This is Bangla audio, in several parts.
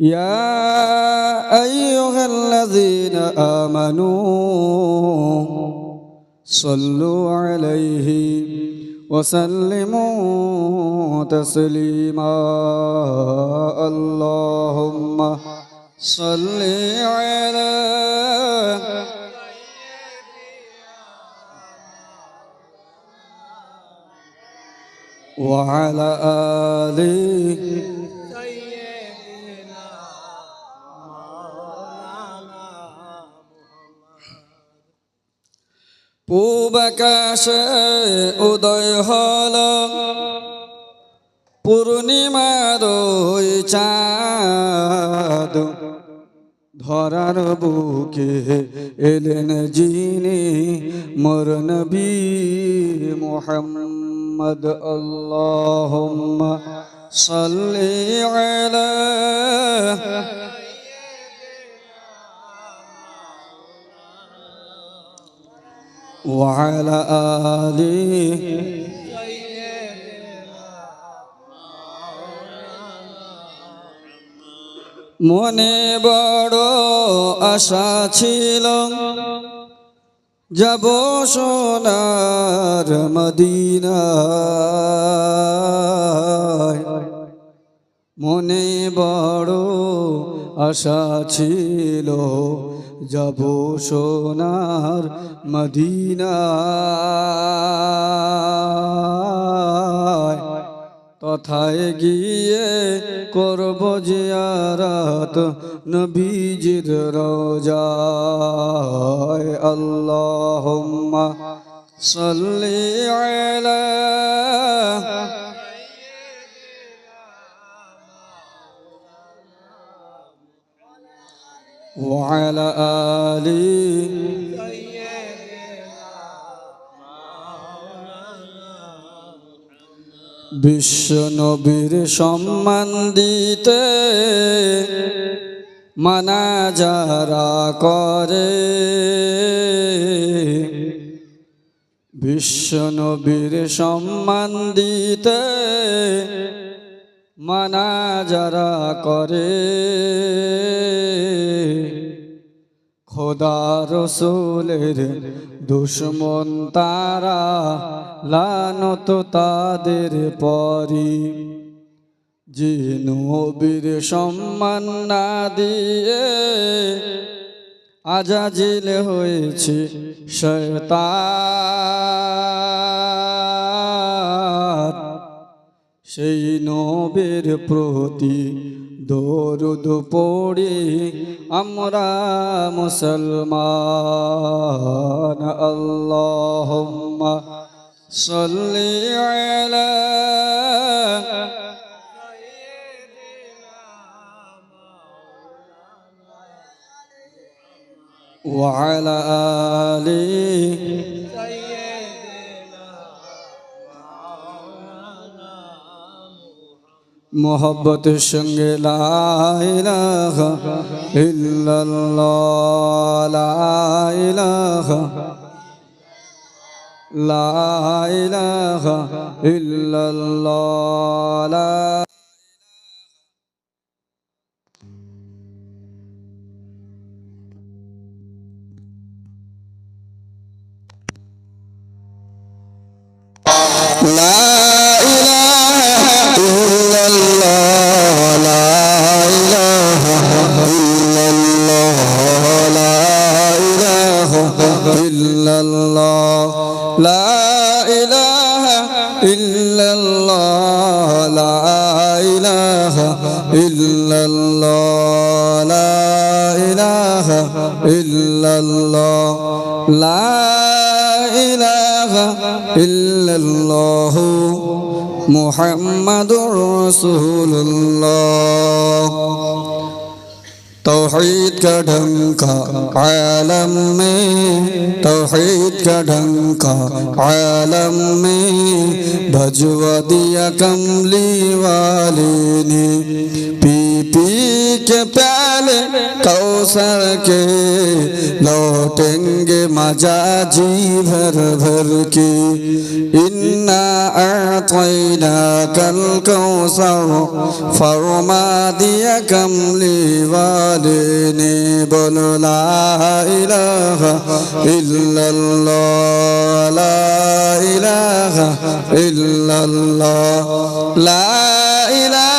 يا أيها الذين آمنوا صلوا عليه وسلموا تسليما. اللهم صل على وعلى آله পূবাকাশে উদয় হল। পূর্ণিমার চাঁদ। ধরার বুকে এলেন যিনি মোর নবী মোহাম্মদ। আল্লাহুম্মা সাল্লি আলা وعلى آله মনে বড় আশা ছিল যাব সোনার মদিনা মনে বড় আশা ছিল যাব সোনার মদিনা। তথায় গিয়ে করব জিয়ারাত নবীজির রোজায়। আল্লাহুম্মা সাল্লি আলা وعلى آله বিশ্ব নবীর সম্মান দিতে মানা যারা করে বিশ্ব নবীর সম্মান দিতে মানা যারা করে খোদা রসুলের দুশ্মন তারা লানত তাদের পরি। যে নবীর সম্মান না দিয়ে আজাজিল হয়েছে শয়তান। সেই নবীর প্রতি দরুদ পড়ে আমরা মুসলমান আল্লাহুম্মা সাল্লি আলা وعلى آله মোহব্বতের সঙ্গে লাইলাহা ইল্লাল্লাহ লাইলাহা লাইলাহা ইল্লাল্লাহ লা لا মুহাম্মাদুর রসুল্লাহ توحید کا ڈھنکا عالم میں توحید کا ڈھنکا عالم میں بھجوا دیا کملی والے نے پی पी पी के प्याले कौसर के लौटेंगे मजा जी भर भर के इन्ना आतैना कल कौसर फरमा दिया कमली वाले ने बोलो ला इलाहा इल्लल्लाह ला इलाहा इल्लल्लाह ला इलाहा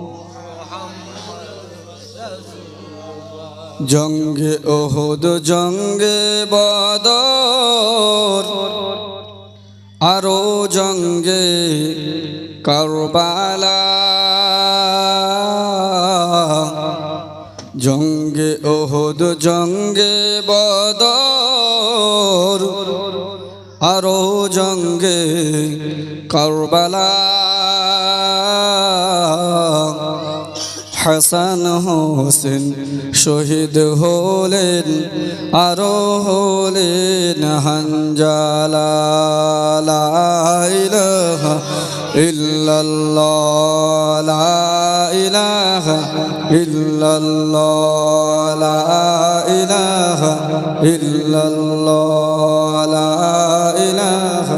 জঙ্গে ওহদ জঙ্গে বদর। আরও জঙ্গে কারবালা। জঙ্গে ওহদ জঙ্গে বদর। আরও জঙ্গে কারবালা। হাসান হোসেন শহীদ হলেন, আরও হলেন হানজালা, লা ইলাহা ইল্লাল্লাহ ইলাহা ইল্লাল্লাহ ইলাহা ইল্লাল্লাহ ইলাহা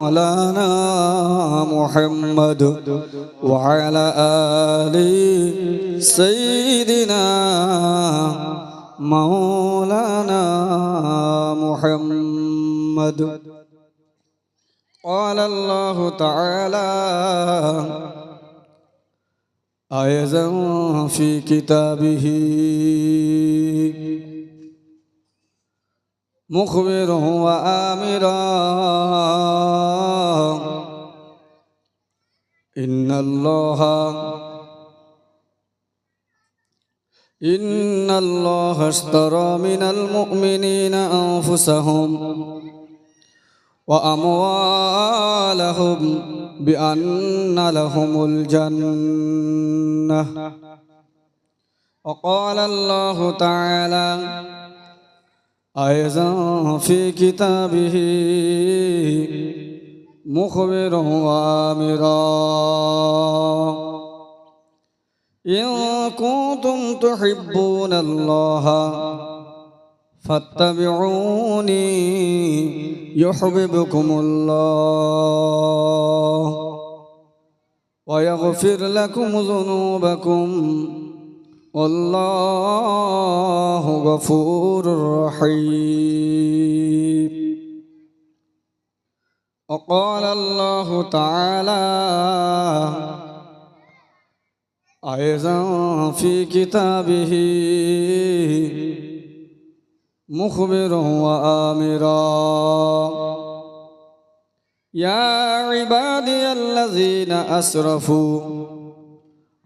مولانا محمد وعلى آل سيدنا مولانا محمد. قال الله تعالى أيضا في كتابه. مخبر وآمرا. إن الله إن الله اشترى من المؤمنين أنفسهم وأموالهم بأن لهم الجنة. وقال الله تعالى أيضا في كتابه مخبر وآمرا. إن كنتم تحبون الله فاتبعوني يحببكم الله ويغفر لكم ذنوبكم. والله غفور رحيم. وقال الله تعالى أيضا في كتابه مخبر وآمرا. يا عبادي الذين أسرفوا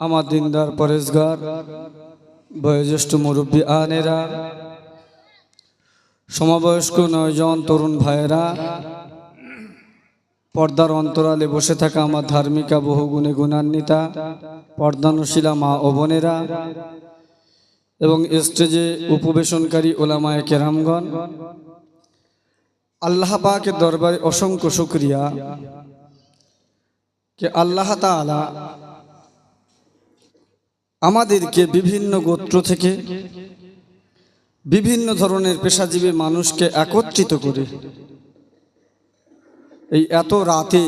আমার দিনদার পরেশগার, বয়োজ্যেষ্ঠ মুরব্বী আনেরা, সমবয়স্ক নয়জন তরুণ ভাইয়েরা, পর্দার অন্তরালে বসে থাকা আমার ধার্মিকা বহু গুণে গুণান্বিতা, পর্দানুশীলা মা ও বোনেরা, এবং স্টেজে উপবেশনকারী ওলামায় কেরামগণ, আল্লাহ পাকের দরবারে অসংখ্য শুক্রিয়া। কে আল্লাহ তাআলা আমাদেরকে বিভিন্ন গোত্র থেকে বিভিন্ন ধরনের পেশাজীবী মানুষকে একত্রিত করে এই এত রাতে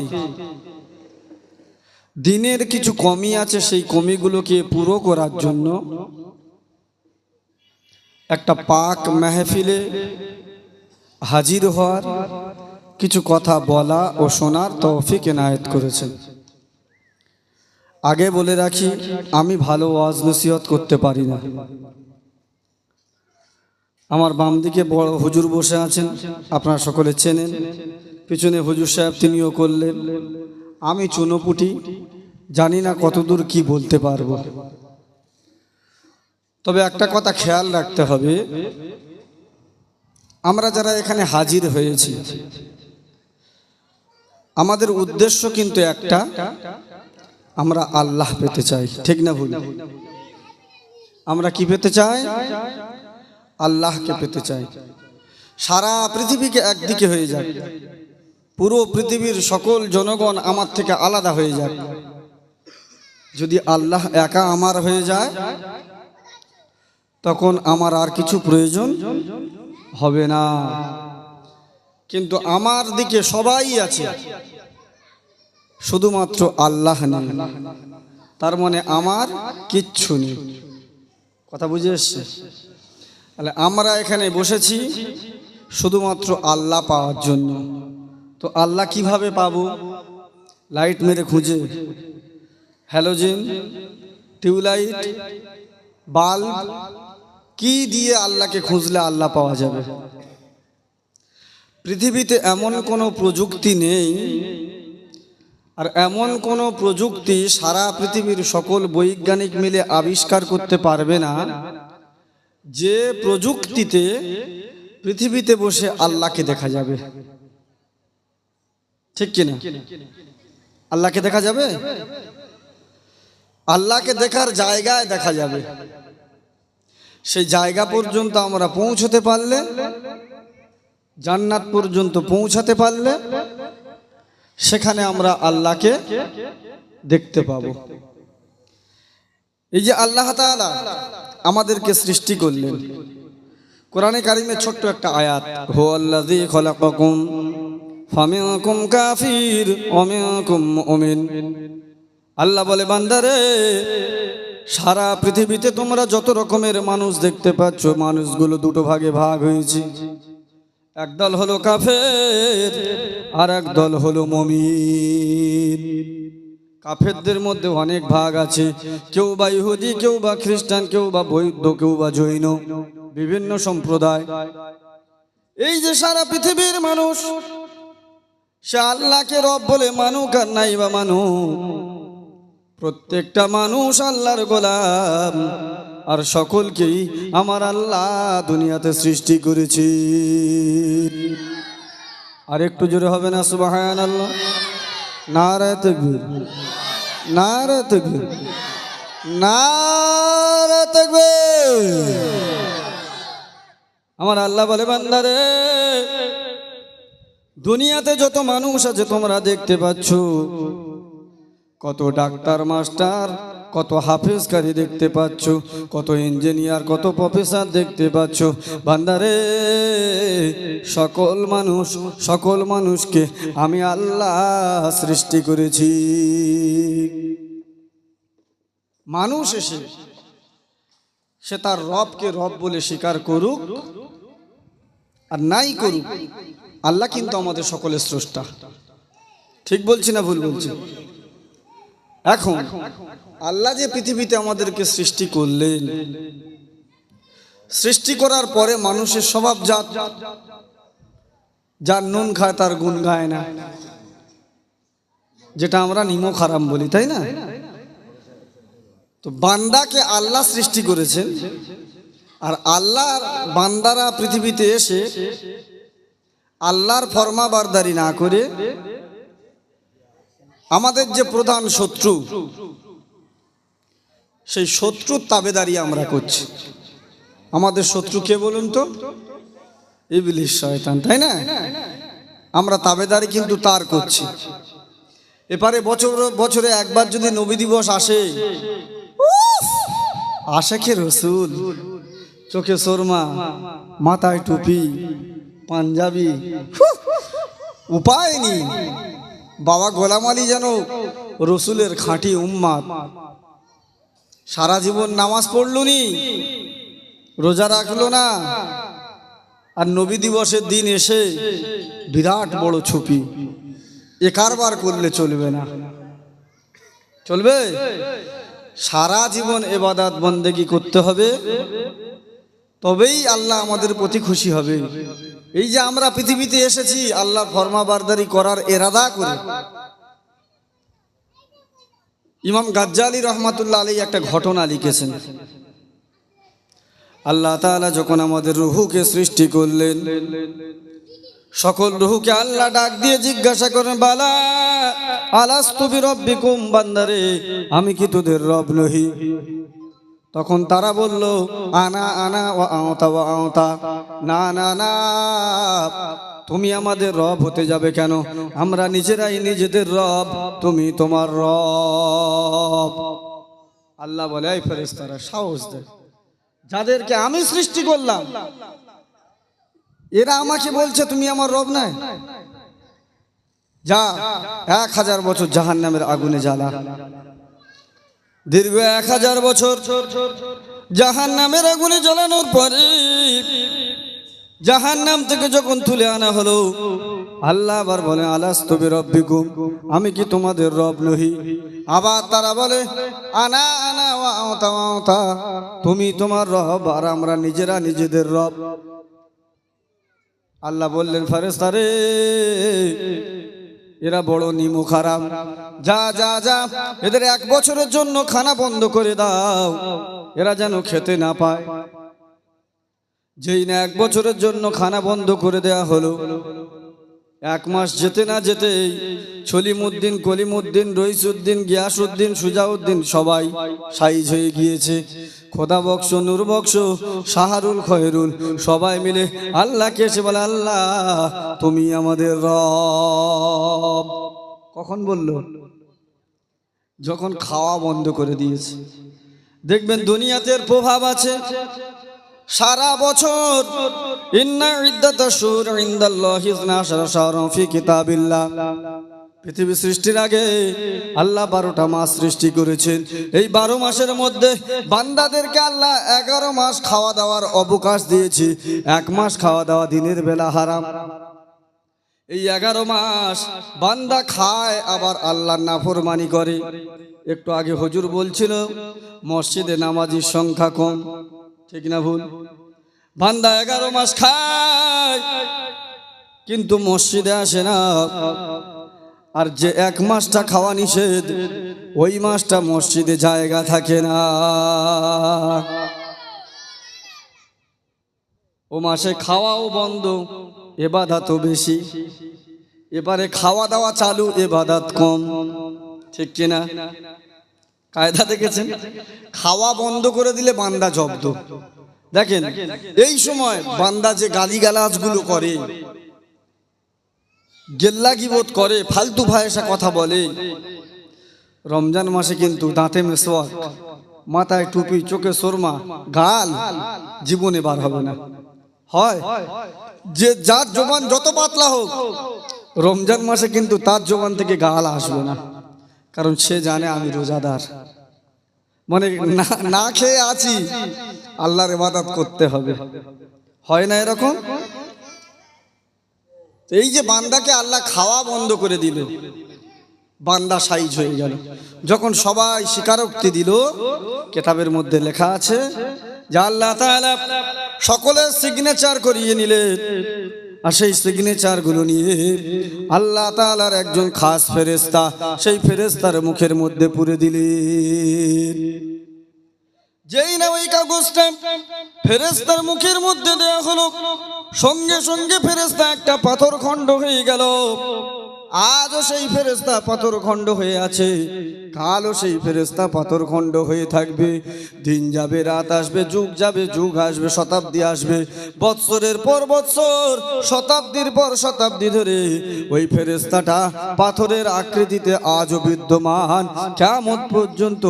দিনের কিছু কমি আছে সেই কমিগুলোকে পুরো করার জন্য একটা পাক মেহফিলে হাজির হওয়ার কিছু কথা বলা ও শোনার তৌফিক এনায়েত করেছেন। আগে বলে রাখি, আমি ভালো ওয়াজ নসিহত করতে পারি না। আমার বাম দিকে বড় হুজুর বসে আছেন, আপনারা সকলে চেনেন। পিছনে হুজুর সাহেব তিনিও করলেন। আমি চুনোপুটি, জানি না কতদূর কি বলতে পারব। তবে একটা কথা খেয়াল রাখতে হবে, আমরা যারা এখানে হাজির হয়েছি, আমাদের উদ্দেশ্য কিন্তু একটা আমরা আল্লাহ পেতে চাই, ঠিক না ভুল? আমরা কি পেতে চাই? আল্লাহকে পেতে চাই। সারা পৃথিবীকে একদিকে হয়ে যাক। পুরো পৃথিবীর সকল জনগণ আমার থেকে আলাদা হয়ে যাক। যদি আল্লাহ একা আমার হয়ে যায়, তখন আমার আর কিছু প্রয়োজন হবে না। কিন্তু আমার দিকে সবাই আছে। শুধুমাত্র আল্লাহ নেই। তার মানে আমার কিচ্ছু নেই। কথা বুঝে এসছে? তাহলে আমরা এখানে বসেছি শুধুমাত্র আল্লাহ পাওয়ার জন্য। তো আল্লাহ কীভাবে পাব? লাইট মেরে খুঁজে। হ্যালোজেন টিউবলাইট, বাল্ব, কি দিয়ে আল্লাহকে খুঁজলে আল্লাহ পাওয়া যাবে? পৃথিবীতে এমন কোনো প্রযুক্তি নেই আর এমন কোনো প্রযুক্তি সারা পৃথিবীর সকল বৈজ্ঞানিক মিলে আবিষ্কার করতে পারবে না, যে প্রযুক্তিতে পৃথিবীতে বসে আল্লাহকে দেখা যাবে। ঠিক কিনা? আল্লাহকে দেখা যাবে? আল্লাহকে দেখার জায়গায় দেখা যাবে। সেই জায়গা পর্যন্ত আমরা পৌঁছতে পারলে, জান্নাত পর্যন্ত পৌঁছাতে পারলে সেখানে আমরা আল্লাহকে দেখতে পাবো। এই যে আল্লাহ তাআলা আমাদেরকে সৃষ্টি করলেন। কোরআনে কারিমে ছোট্ট একটা আয়াত হো ফামিনকুম কাফির মুমিন। আল্লাহ বলে, বান্দারে, সারা পৃথিবীতে তোমরা যত রকমের মানুষ দেখতে পাচ্ছ, মানুষগুলো দুটো ভাগে ভাগ হয়েছে। একদল হলো কাফের আর এক দল হলো মমিন। কাফেরদের মধ্যে অনেক ভাগ আছে। কেউ বা ইহুদি, কেউ বা খ্রিস্টান, কেউ বা বৌদ্ধ, কেউ বা জৈন, বিভিন্ন সম্প্রদায়। এই যে সারা পৃথিবীর মানুষ, সে আল্লাহকে রব বলে মানুক আর নাই বা মানুক। প্রত্যেকটা মানুষ আল্লাহর গোলাম, আর সকলকেই আমার আল্লাহ দুনিয়াতে সৃষ্টি করেছি আর একটু জোরে হবে না সুবাহান আল্লাহ নারায় তকবীর নারায় তকবীর নারায় তকবীর। আমার আল্লাহ বলে, বান্দারে, দুনিয়াতে যত মানুষ আছে তোমরা দেখতে পাচ্ছ, কত ডাক্তার, মাস্টার কত হাফেজকারী দেখতে পাচ্ছ, কত ইঞ্জিনিয়ার, কত প্রফেসর দেখতে পাচ্ছ। বান্দারে, সকল মানুষ, সকল মানুষকে আমি আল্লাহ সৃষ্টি করেছি। মানুষ এসে সে তার রবকে রব বলে স্বীকার করুক আর নাই করুক, আল্লাহ কিন্তু আমাদের সকলের স্রষ্টা। ঠিক বলছি না ভুল বলছি? এখন আল্লাহ যে পৃথিবীতে আমাদেরকে সৃষ্টি করলেন, সৃষ্টি করার পরে মানুষের স্বভাব জাত। যার নুন খায়, তার গুণ গায় না। যেটা আমরা নিমক খারাম বলি, তাই না? তো বান্দাকে আল্লাহ সৃষ্টি করেছেন, আর আল্লাহর বান্দারা পৃথিবীতে এসে আল্লাহর ফরমাবারদারি না করে আমাদের যে প্রধান শত্রু সেই শত্রুর তাবেদারি আমরা করছি। আমাদের শত্রু কে বলুন তো? ইবলিশ শয়তান, তাই না? আমরা তাবেদারি কিন্তু তার করছি। এপারে বছর, বছরে একবার যদি নবী দিবস আসে! আসে কে রসুল? চোখে সোরমা, মাথায় টুপি, পাঞ্জাবি! উপায় নেই। বাবা গোলাম আলী যেন রসুলের খাঁটি উম্মাদ সারা জীবন নামাজ পড়লুনি, রোজা রাখল না। আর নবী দিবসের দিন এসে বিরাট বড় ছুপি। এ কারবার করলে চলবে না। চলবে? সারা জীবন এবাদাত বন্দেগি করতে হবে। তবেই আল্লাহ আমাদের প্রতি খুশি হবে। এই যে আমরা পৃথিবীতে এসেছি, আল্লাহ ফরমাবারদারি করার এরাদা করে। ইমাম গাজ্জালি রহমাতুল্লাহ আলী একটা ঘটনা লিখেছেন। আল্লাহ তাআলা যখন আমাদের রুহুকে সৃষ্টি করলেন, সকল রুহুকে আল্লাহ ডাক দিয়ে জিজ্ঞাসা করেন, বালা আলাস্তুবি রব্বিকুম বান্দারে, আমি কি তোদের রব নহি? তখন তারা বলল, আনা আনা ও আওতা ও আওতা, না না না। তুমি আমাদের রব হতে যাবে কেন? আমরা নিজেরাই নিজেদের রব, তুমি তোমার রব। আল্লাহ বলে, এই ফেরেশতারা, সাহস দেয় যাদেরকে আমি সৃষ্টি করলাম, এরা আমাকে বলছে, তুমি আমার রব নাই যা, এক হাজার বছর জাহান নামের আগুনে জ্বালা। দীর্ঘ এক হাজার বছর জাহান নামের আগুনে জ্বালানোর পরে জাহান নাম থেকে যখন তুলে আনা হলো, আল্লাহ আবার বলে আলাস তবে রব্বিকুম আমি কি তোমাদের রব নহি? আবার তারা বলে, আনা আনা আওতা আওতা, তুমি তোমার রব আর আমরা নিজেরা নিজেদের রব। আল্লাহ বললেন ফারেস্তারে এরা বড় নিমু খারাপ। যা যা যা, এদের এক বছরের জন্য খানা বন্ধ করে দাও। এরা যেন খেতে না পায়। যেই না এক বছরের জন্য খানা বন্ধ করে দেয়া হলো। এক মাস যেতে না যেতেই ছলিমুদ্দিন কলিমুদ্দিন, রইসুদ্দিন, গিয়াসুদ্দিন, সুজাউদ্দিন সবাই সাইজ হয়ে গিয়েছে। খোদা বক্স নূর বক্স শাহরুল, খয়রুল সবাই মিলে আল্লাহকে এসে বলে, আল্লাহ, তুমি আমাদের রব। কখন বলল? যখন খাওয়া বন্ধ করে দিয়েছে। দেখবেন দুনিয়াতে প্রভাব আছে। সারা বছর। ইন্না ইদ্দাত শুর ইনদাল্লাহি ইসনা শাহরান ফি কিতাবিল্লাহ। পৃথিবী সৃষ্টির আগে আল্লাহ বারোটা মাস সৃষ্টি করেছেন। এই বারো মাসের মধ্যে বান্দাদেরকে আল্লাহ এগারো মাস খাওয়া দাওয়ার অবকাশ দিয়েছে। এক মাস খাওয়া দাওয়া দিনের বেলা হারাম। এই এগারো মাস বান্দা খায়, আবার আল্লাহর নাফরমানি করে। একটু আগে হজুর বলছিল, মসজিদে নামাজির সংখ্যা কম। ঠিক না ভুল? বান্দা এগারো মাস খায়, কিন্তু মসজিদে আসে না। আর যে এক মাসটা খাওয়া নিষেধ, ওই মাসটা মসজিদে জায়গা থাকে না। ও মাসে খাওয়াও বন্ধ, এ বাধা তো বেশি। এবারে খাওয়া দাওয়া চালু, এ এবাদাত কম। ঠিক কিনা? কায়দা দেখেছেন? খাওয়া বন্ধ করে দিলে বান্দা জব্দ। দেখেন, এই সময় বান্দা যে গালিগালাজগুলো করে গেল্লা গিবোধ করে, ফালতু ভাইসা কথা বলে, রমজান মাসে কিন্তু দাঁতে মেসোয়াক, মাথায় টুপি, চোখে সোরমা, গাল জীবনে বার হবে না। হয়, যে যার জবান যত পাতলা হোক, রমজান মাসে কিন্তু তার জবান থেকে গাল আসবে না। কারণ সে জানে আমি রোজাদার। মানে না খেয়ে আছি, আল্লাহর ইবাদত করতে হবে। হয় না এরকম? এই যে বান্দাকে আল্লাহ খাওয়া বন্ধ করে দিল, বান্দা সাইজ হয়ে গেল। যখন সবাই স্বীকারোক্তি দিল, কেতাবের মধ্যে লেখা আছে, যে আল্লাহ সকলের সিগনেচার করিয়ে নিলেন। আর সেই সিগনেচারগুলো নিয়ে আল্লাহ তালার একজন খাস ফেরেস্তা সেই ফেরেস্তার মুখের মধ্যে পুরে দিলেন। যেই না ওই কাগজটা ফেরেস্তার মুখের মধ্যে দেয়া হলো, সঙ্গে সঙ্গে ফেরেস্তা একটা পাথর খণ্ড হয়ে গেল। আজও সেই ফেরেস্তা পাথর খণ্ড হয়ে আছে। কালও সেই ফেরেস্তা পাথর খণ্ড হয়ে থাকবে। দিন যাবে, রাত আসবে, যুগ যাবে, যুগ আসবে, শতাব্দী আসবে। বৎসরের পর বৎসর, শতাব্দীর পর শতাব্দী ধরে ওই ফেরেস্তাটা পাথরের আকৃতিতে আজও বিদ্যমান। কেমন পর্যন্ত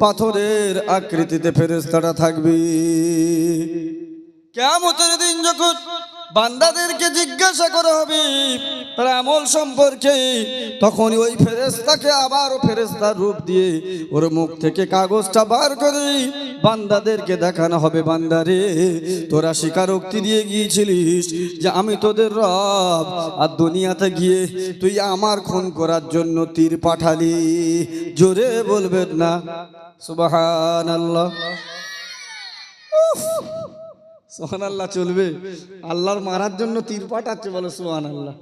পাথরের আকৃতিতে ফেরেস্তাটা থাকবে। কেমতের দিন যখন বান্দাদেরকে জিজ্ঞাসা করা হবে, তার আমল সম্পর্কে। তখন ওই ফেরেস্তাকে আবার ফেরেস্তার রূপ দিয়ে ওর মুখ থেকে কাগজটা বার করে বান্দাদেরকে দেখানো হবে, বান্দারে, তোরা স্বীকারোক্তি দিয়ে গিয়েছিলিস যে আমি তোদের রব, আর দুনিয়াতে গিয়ে তুই আমার খুন করার জন্য তীর পাঠালি। জোরে বলবেন না। সুবাহান আল্লাহ সোহান আল্লাহ চলবে। আল্লাহর মারার জন্য তীর পাঠাচ্ছে বলে সোহান আল্লাহ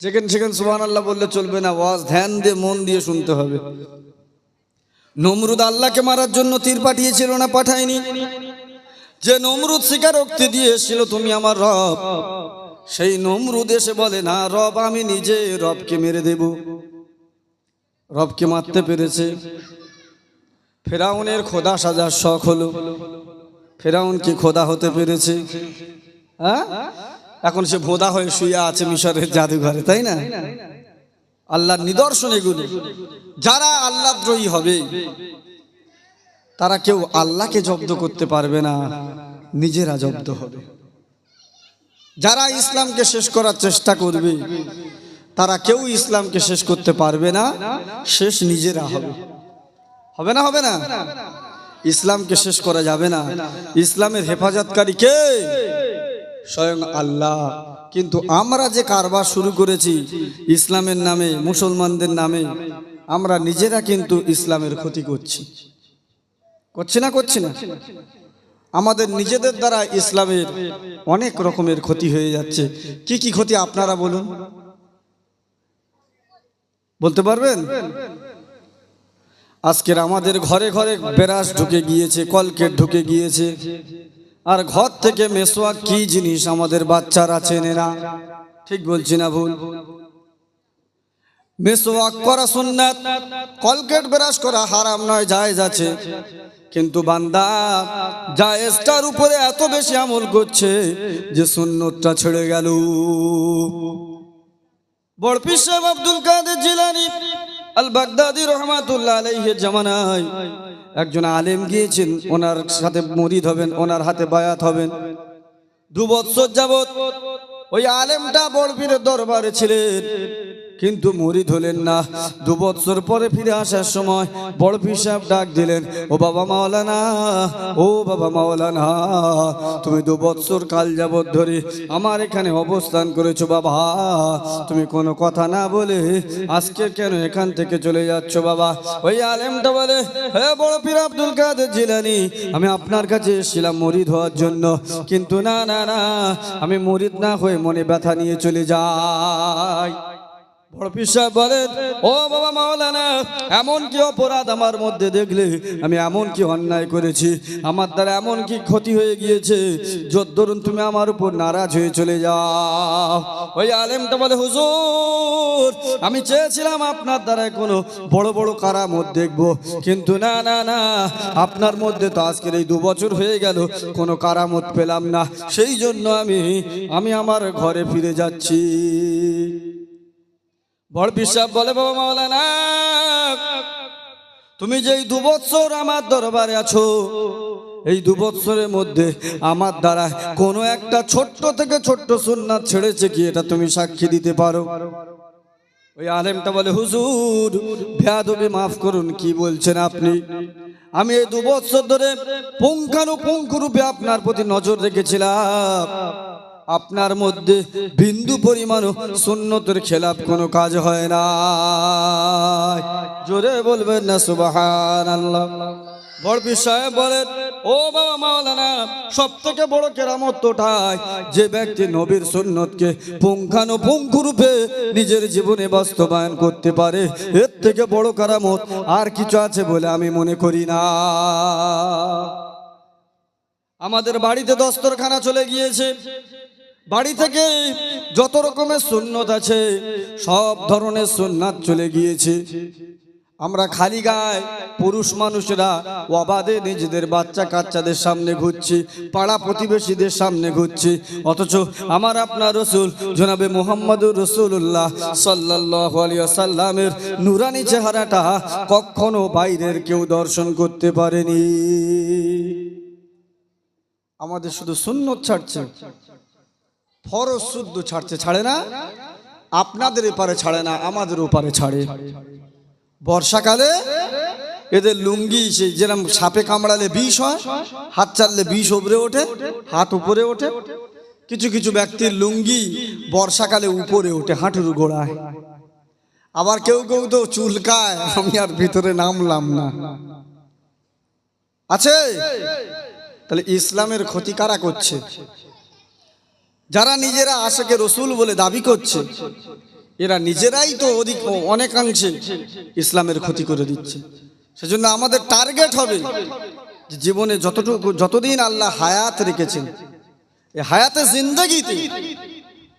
যেখানে সেখানে সোহান আল্লাহ বললে চলবে না, ওয়াজ ধ্যান দিয়ে, মন দিয়ে শুনতে হবে। নমরুদ আল্লাহকে মারার জন্য তীর পাঠিয়েছিল না পাঠায়নি? যে নমরুদ স্বীকারোক্তি দিয়ে এসেছিল তুমি আমার রব। সেই নমরুদ এসে বলে, না, রব, আমি নিজে রবকে মেরে দেব। রবকে মারতে পেরেছে। ফেরাউনের খোদা সাজার শখ হলো। ফেরাউন কি খোদা হতে পেরেছে? হ্যাঁ? এখন সে ভোদা হয়ে শুয়ে আছে মিশরের জাদুঘরে, তাই না? আল্লাহর নিদর্শন এগুলো। যারা আল্লাহ দ্রোহী হবে, তারা কেউ আল্লাহকে জব্দ করতে পারবে না, নিজেরা জব্দ হবে। যারা ইসলামকে শেষ করার চেষ্টা করবে, তারা কেউ ইসলামকে শেষ করতে পারবে না, শেষ নিজেরা হবে। হবে না হবে না? ইসলামকে শেষ করা যাবে না। ইসলামের হেফাজতকারী কে? স্বয়ং আল্লাহ। কিন্তু আমরা যে কারবার শুরু করেছি ইসলামের নামে, মুসলমানদের নামে, আমরা নিজেরা কিন্তু ইসলামের ক্ষতি করছি। করছি না করছি না? আমাদের নিজেদের দ্বারা ইসলামের অনেক রকমের ক্ষতি হয়ে যাচ্ছে। কি কি ক্ষতি আপনারা বলুন? বলতে পারবেন? আজকের আমাদের ঘরে ঘরে বেরাস ঢুকে গিয়েছে, কলকেট ঢুকে গিয়েছে। আর ঘর থেকে মেসোয়া কি জিনিস আমাদের বাচ্চারা চেনে না? ঠিক বলছি না ভুল? মেসোয়াক করা সুন্নাত, কলকেট বেরাস করা হারাম নয়, জায়েজ আছে। কিন্তু বান্দা জায়েজটার উপরে এত বেশি আমল করছে যে সুন্নতটা ছেড়ে গেল। বড়পীর সাহেব আব্দুল কাদের জিলানি আল বাগদাদি রহমাতুল্লাহ আলাইহের জামানায় একজন আলেম গিয়েছেন, ওনার সাথে মরিদ হবেন, ওনার হাতে বায়াত হবেন। দু বৎসর যাবত ওই আলেমটা বড়পীরের দরবারে ছিলেন। কিন্তু মরিদ হলেন না। দু বছর পরে ফিরে আসার সময় বড় সাহেব ডাক দিলেন, ও বাবা মাওলানা, ও বাবা মাওলানা, তুমি দু বছর কাল যাবত ধরে আমার এখানে অবস্থান করেছ বাবা। তুমি কোনো কথা না বলে আজকে কেন এখান থেকে চলে যাচ্ছ বাবা? ওই আলেমটা বলে, হে বড় পীর আব্দুল কাদের জিলানি, আমি আপনার কাছে এসেছিলাম মরিদ হওয়ার জন্য। কিন্তু না না না, আমি মরিদ না হয়ে মনে ব্যথা নিয়ে চলে যাই। ও বাবা অপরাধ আমার মধ্যে দেখলে? আমি অন্যায় করেছি? আমার দ্বারা ক্ষতি হয়ে গিয়েছে? ধরুন তুমি আমার উপর নারাজ হয়ে চলে যাও। ওই হুজুর, আমি চেয়েছিলাম আপনার দ্বারা কোনো বড় বড় কারামত দেখব। কিন্তু না না না, আপনার মধ্যে তো আজকের এই দু বছর হয়ে গেল, কোনো কারামত পেলাম না। সেই জন্য আমি আমি আমার ঘরে ফিরে যাচ্ছি। বড় বিশ্বাস বলে বাবা মাওলানা, তুমি যেই দু বছর আমার দরবারে আছো, এই দু বছরের মধ্যে আমার দ্বারা কোনো একটা ছোট্ট থেকে ছোট্ট সুন্নাত ছেড়েছে কি এটা তুমি সাক্ষী দিতে পারো? ওই আলেমটা বলে, হুজুর ভেয়াদবি মাফ করুন, কি বলছেন আপনি? আমি এই দু বছর ধরে পুঙ্খানুপুঙ্খ রূপে আপনার প্রতি নজর রেখেছিলাম। আপনার মধ্যে বিন্দু পরিমাণ সুন্নতের খেলাপ কোনো কাজ হয় না। জোরে বলবেন না সুবাহান আল্লাহ বড় বিষয় বলেন, ও বাবা মাওলানা সব থেকে বড় কেরামত তোটাই যে ব্যক্তি নবীর সুন্নতকে পুঙ্খানুপুঙ্খ রূপে নিজের জীবনে বাস্তবায়ন করতে পারে। এর থেকে বড় কেরামত আর কিছু আছে বলে আমি মনে করি না। আমাদের বাড়িতে দস্তরখানা চলে গিয়েছে। বাড়ি থেকে যত রকমের সুন্নত আছে, সব ধরনের সুন্নাত চলে গিয়েছে। আমরা খালি গায়ে পুরুষ মানুষরা অবাধে নিজেদের বাচ্চা কাচ্চাদের সামনে ঘুরছি, পাড়া প্রতিবেশীদের সামনে ঘুরছি। অথচ আমার আপনার রসুল জনাবে মোহাম্মদুর রসুল্লাহ সাল্লাহ সাল্লামের নুরানি চেহারাটা কখনো বাইরের কেউ দর্শন করতে পারেনি। আমাদের শুধু সুন্নত ছাড়ছে। ফরজ শুদ্ধ ছাড়ছে, ছাড়ে না? আপনাদের এপারে ছাড়ে না, আমাদের ওপারে ছাড়ে। বর্ষাকালে এদের লুঙ্গি সেই যেরকম সাপে কামড়ালে বিষ হয়, হাত চাললে বিষ উপরে ওঠে, হাত উপরে ওঠে। কিছু কিছু ব্যক্তির লুঙ্গি বর্ষাকালে উপরে ওঠে, হাঁটুর গোড়ায়। আবার কেউ কেউ তো চুলকায়, আমি আর ভিতরে নামলাম না। আছে? তাহলে ইসলামের ক্ষতি কারা করছে? যারা নিজেরা আশেকে রসুল বলে দাবি করছে, এরা নিজেরাই তো অধিক অনেকাংশে ইসলামের ক্ষতি করে দিচ্ছে। সেজন্য আমাদের টার্গেট হবে জীবনে যতটুকু, যতদিন আল্লাহ হায়াত রেখেছেন এই হায়াতে জিন্দগিতে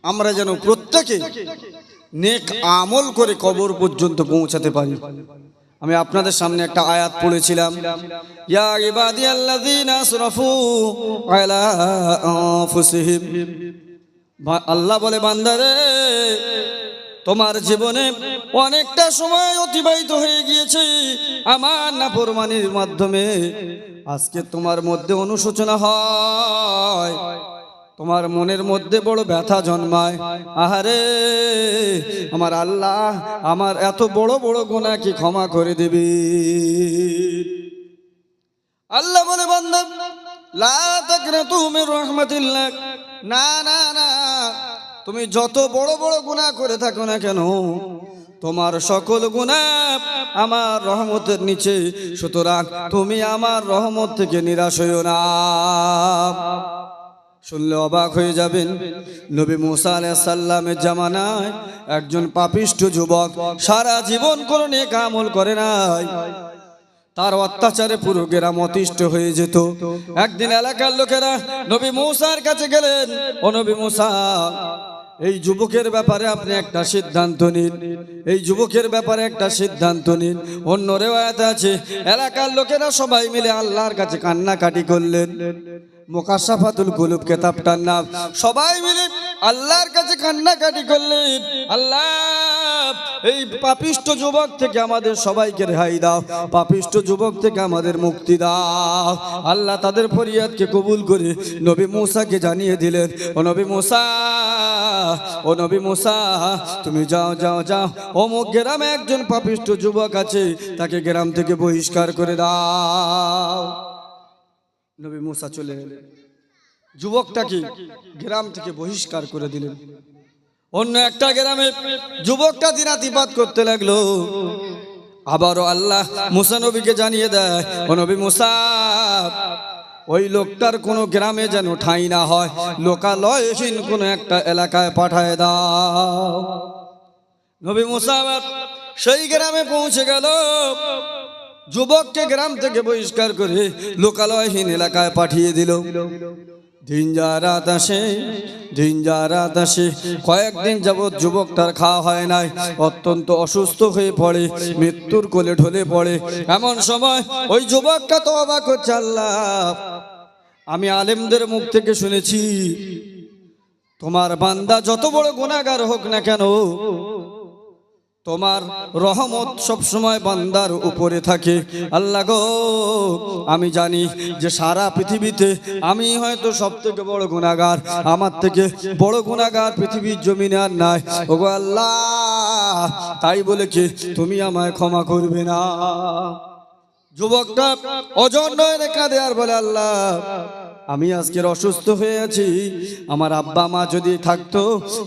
আমরা যেন প্রত্যেকে নেক আমল করে কবর পর্যন্ত পৌঁছাতে পারি। আমি আপনাদের সামনে একটা আয়াত পড়েছিলাম। আল্লাহ বলে, বান্দারে, তোমার জীবনে অনেকটা সময় অতিবাহিত হয়ে গিয়েছে। আমার নাফরমানির মাধ্যমে আজকে তোমার মধ্যে অনুশোচনা হয়। তোমার মনের মধ্যে বড় ব্যথা জন্মায়। আহারে, আমার আল্লাহ আমার এত বড় বড় গোনা কি ক্ষমা করে দেবে? আল্লাহ বলে মির রাহমাতিল্লাহ। না না না, তুমি যত বড় বড় গুনাহ করে থাকো না কেন, তোমার সকল গুনাহ আমার রহমতের নিচে। সুতরাং তুমি আমার রহমত থেকে নিরাশ হইও না। শুনলে অবাক হয়ে যাবেন। নবী মুসা আলাইহিস সাল্লামের জামানায় একজন পাপিষ্ঠ যুবক সারা জীবন কোনো নেক আমল করে নাই। তার অত্যাচারে পুরো গ্রাম অতিষ্ঠ হয়ে যেত। একদিন এলাকার লোকেরা নবী মৌসার কাছে গেলেন, ও নবী মৌসা, এই যুবকের ব্যাপারে আপনি একটা সিদ্ধান্ত নিন। এই যুবকের ব্যাপারে একটা সিদ্ধান্ত নিন। অন্য রেওয়ায়ত আছে, এলাকার লোকেরা সবাই মিলে আল্লাহর কাছে কান্নাকাটি করলেন। মোকাশাফাতুল কুলুব কেতাবটার নাম। সবাই মিলে আল্লাহর কাছে কান্নাকাটি করলেন আল্লাহ, এই পাপিষ্ট যুবক থেকে আমাদের সবাইকে রেহাই দাও, পাপিষ্ট যুবক থেকে আমাদের মুক্তি দাও। আল্লাহ তাদের ফরিয়াদকে কবুল করে নবী মুসাকে জানিয়ে দিলেন, ও নবী মুসা, ও নবী মুসা, তুমি যাও যাও যাও। অমুক গ্রামে একজন পাপিষ্ট যুবক আছে, তাকে গ্রাম থেকে বহিষ্কার করে দাও। নবী মুসা চলে এলেন। যুবকটাকে গ্রাম থেকে বহিষ্কার করে দিলেন। অন্য একটা গ্রামে যুবকটা দিনাতিপাত করতে লাগল। আবারও আল্লাহ মুসা নবীকে জানিয়ে দেয় ও নবী মুসা ওই লোকটার কোনো গ্রামে যেন ঠাঁই না হয়। লোকালয়হীন কোনো একটা এলাকায় পাঠায় দাও। নবী মুসা সেই গ্রামে পৌঁছে গেল। যুবককে গ্রাম থেকে বহিষ্কার করে লোকালয়হীন এলাকায় পাঠিয়ে দিল। দিন যা রাত আসে দিন যা রাত আসে কয়েকদিন যাবৎ যুবকটার খাওয়া হয় নাই, অত্যন্ত অসুস্থ হয়ে পড়ে, মৃত্যুর কোলে ঢলে পড়ে। এমন সময় ওই যুবকটা তো অবাক হচ্ছে, আল্লাহ, আমি আলেমদের মুখ থেকে শুনেছি, তোমার বান্দা যত বড় গুণাগার হোক না কেন তোমার রহমত সব সময় বান্দার উপরে থাকে। আল্লাহ গো, আমি জানি যে সারা পৃথিবীতে আমি হয়তো সব থেকে বড় গুণাগার আমার থেকে বড় গুণাগার পৃথিবীর জমিনে আর নাই। ওগো আল্লাহ, তাই বলে কি তুমি আমায় ক্ষমা করবে না। যুবকটা অজন নয় রেখা দেয়ার বলে, আল্লাহ আমি আজকের অসুস্থ হয়ে আছি আমার আব্বা মা যদি থাকতো,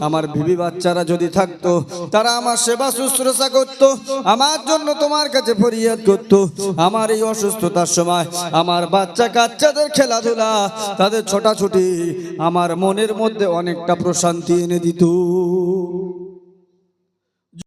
আমার বিবি বাচ্চারা যদি থাকতো, তারা আমার সেবা শুশ্রূষা করত, আমার জন্য তোমার কাছে ফরিয়াদ করত। আমার এই অসুস্থতার সময় আমার বাচ্চা কাচ্চাদের খেলাধুলা, তাদের ছোটাছুটি আমার মনের মধ্যে অনেকটা প্রশান্তি এনে দিত।